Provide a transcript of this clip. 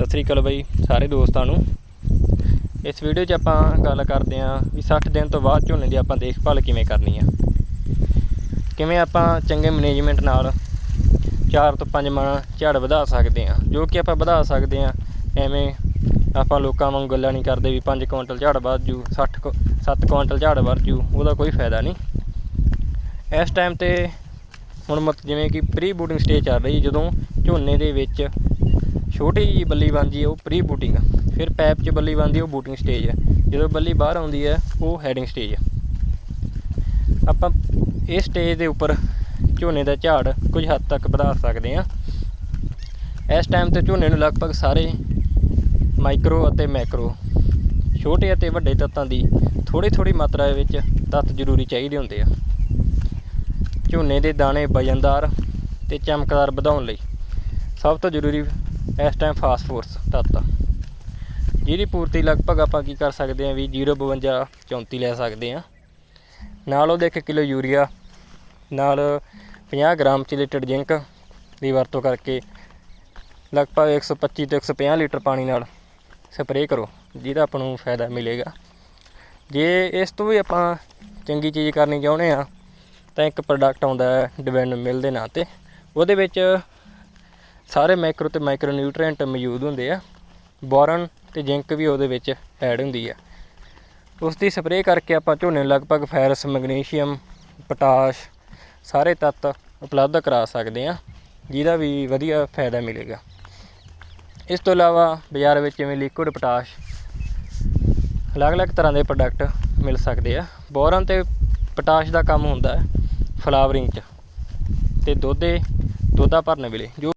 ਸਤਿ ਸ੍ਰੀ ਅਕਾਲ ਬਾਈ, ਸਾਰੇ ਦੋਸਤਾਂ ਨੂੰ। ਇਸ ਵੀਡੀਓ 'ਚ ਆਪਾਂ ਗੱਲ ਕਰਦੇ ਆਂ ਵੀ 60 ਦਿਨ ਤੋਂ ਬਾਅਦ ਝੋਨੇ ਦੀ ਆਪਾਂ ਦੇਖਭਾਲ ਕਿਵੇਂ ਕਰਨੀ ਆ। ਕਿਵੇਂ ਆਪਾਂ ਚੰਗੇ ਮੈਨੇਜਮੈਂਟ ਨਾਲ 4 ਤੋਂ 5 ਮਣ ਝਾੜ ਵਧਾ ਸਕਦੇ ਆਂ ਜੋ ਕਿ ਆਪਾਂ ਵਧਾ ਸਕਦੇ ਆਂ ਐਵੇਂ ਆਪਾਂ ਲੋਕਾਂ ਵਾਂਗ ਗੱਲਾਂ ਨਹੀਂ ਕਰਦੇ ਵੀ 5 ਕੁਇੰਟਲ ਝਾੜ ਵੱਧ ਜੂ 60 ਕੁ- 7 ਕੁਇੰਟਲ ਝਾੜ ਵੱਧ ਜੂ, ਉਹਦਾ ਕੋਈ ਫਾਇਦਾ ਨਹੀਂ। ਇਸ ਟਾਈਮ ਤੇ ਹੁਣ ਮਤ ਜਿਵੇਂ ਕਿ ਪ੍ਰੀ ਬੂਟਿੰਗ ਸਟੇਜ ਚੱਲ ਰਹੀ ਜਦੋਂ ਝੋਨੇ ਦੇ ਵਿੱਚ ਛੋਟੀ ਜਿਹੀ ਬੱਲੀ ਬਣਦੀ ਹੈ, ਉਹ ਪ੍ਰੀ ਬੂਟਿੰਗ ਫਿਰ ਪੈਪ 'ਚ ਬੱਲੀ ਬਣਦੀ ਉਹ ਬੂਟਿੰਗ ਸਟੇਜ ਹੈ ਜਦੋਂ ਬੱਲੀ ਬਾਹਰ ਆਉਂਦੀ ਹੈ, ਉਹ ਹੈਡਿੰਗ ਸਟੇਜ ਹੈ ਆਪਾਂ ਇਸ ਸਟੇਜ ਦੇ ਉੱਪਰ ਝੋਨੇ ਦਾ ਝਾੜ ਕੁਝ ਹੱਦ ਤੱਕ ਵਧਾ ਸਕਦੇ ਹਾਂ। ਇਸ ਟਾਈਮ ਤੇ ਝੋਨੇ ਨੂੰ ਲਗਭਗ ਸਾਰੇ ਮਾਈਕਰੋ ਅਤੇ ਮੈਕਰੋ ਛੋਟੇ ਅਤੇ ਵੱਡੇ ਤੱਤਾਂ ਦੀ ਥੋੜੀ ਥੋੜੀ ਮਾਤਰਾ ਵਿੱਚ ਤੱਤ ਜ਼ਰੂਰੀ ਚਾਹੀਦੇ ਹੁੰਦੇ ਆ। ਝੋਨੇ ਦੇ ਦਾਣੇ ਵਜਨਦਾਰ ਤੇ ਚਮਕਦਾਰ ਵਧਾਉਣ ਲਈ ਸਭ ਤੋਂ ਜ਼ਰੂਰੀ ਇਸ ਟਾਈਮ ਫਾਸਫੋਰਸ ਤੱਤ। ਆ ਜਿਹਦੀ ਪੂਰਤੀ ਲਗਭਗ ਆਪਾਂ ਕੀ ਕਰ ਸਕਦੇ ਹਾਂ ਵੀ 052 34 ਲੈ ਸਕਦੇ ਹਾਂ। ਨਾਲ ਉਹਦੇ 1 ਕਿਲੋ ਯੂਰੀਆ, ਨਾਲ 50 ਗ੍ਰਾਮ ਚਿਲੇਟਡ ਜ਼ਿੰਕ ਦੀ ਵਰਤੋਂ ਕਰਕੇ ਲਗਭਗ 125 ਤੋਂ 150 ਲੀਟਰ ਪਾਣੀ ਨਾਲ ਸਪਰੇਅ ਕਰੋ, ਜਿਹਦਾ ਆਪਾਂ ਨੂੰ ਫਾਇਦਾ ਮਿਲੇਗਾ। ਜੇ ਇਸ ਤੋਂ ਵੀ ਆਪਾਂ ਚੰਗੀ ਚੀਜ਼ ਕਰਨੀ ਚਾਹੁੰਦੇ ਆ ਤਾਂ ਇੱਕ ਪ੍ਰੋਡਕਟ ਆਉਂਦਾ ਹੈ ਡਿਵੈਨ ਮਿਲ ਦੇ ਨਾਂ ਤੇ। ਉਹਦੇ ਵਿੱਚ ਸਾਰੇ ਮਾਈਕਰੋ ਤੇ ਮਾਈਕਰੋ ਨਿਊਟ੍ਰੀਐਂਟ ਮੌਜੂਦ ਹੁੰਦੇ ਆ, ਬੋਰਨ ਤੇ ਜ਼ਿੰਕ ਵੀ ਉਹਦੇ ਵਿੱਚ ਐਡ ਹੁੰਦੀ ਆ। ਉਸ ਦੀ ਸਪਰੇਅ ਕਰਕੇ ਆਪਾਂ ਝੋਨੇ ਨੂੰ ਲਗਭਗ ਫੈਰਸ ਮੈਗਨੀਸ਼ੀਅਮ, ਪੋਟਾਸ਼ ਸਾਰੇ ਤੱਤ ਉਪਲਬਧ ਕਰਾ ਸਕਦੇ ਆ, ਜਿਹਦਾ ਵੀ ਵਧੀਆ ਫਾਇਦਾ ਮਿਲੇਗਾ। ਇਸ ਤੋਂ ਇਲਾਵਾ ਬਾਜ਼ਾਰ ਵਿੱਚ ਜਿਵੇਂ ਲਿਕੁਇਡ ਪੋਟਾਸ਼ ਅਲੱਗ-ਅਲੱਗ ਤਰ੍ਹਾਂ ਦੇ ਪ੍ਰੋਡਕਟ ਮਿਲ ਸਕਦੇ ਆ। ਬੋਰਨ ਤੇ ਪੋਟਾਸ਼ ਦਾ ਕੰਮ ਹੁੰਦਾ ਹੈ ਫਲਾਵਰਿੰਗ 'ਚ ਤੇ ਦੋਧੇ ਦੋਧਾ ਭਰਨ ਵੇਲੇ, ਜੋ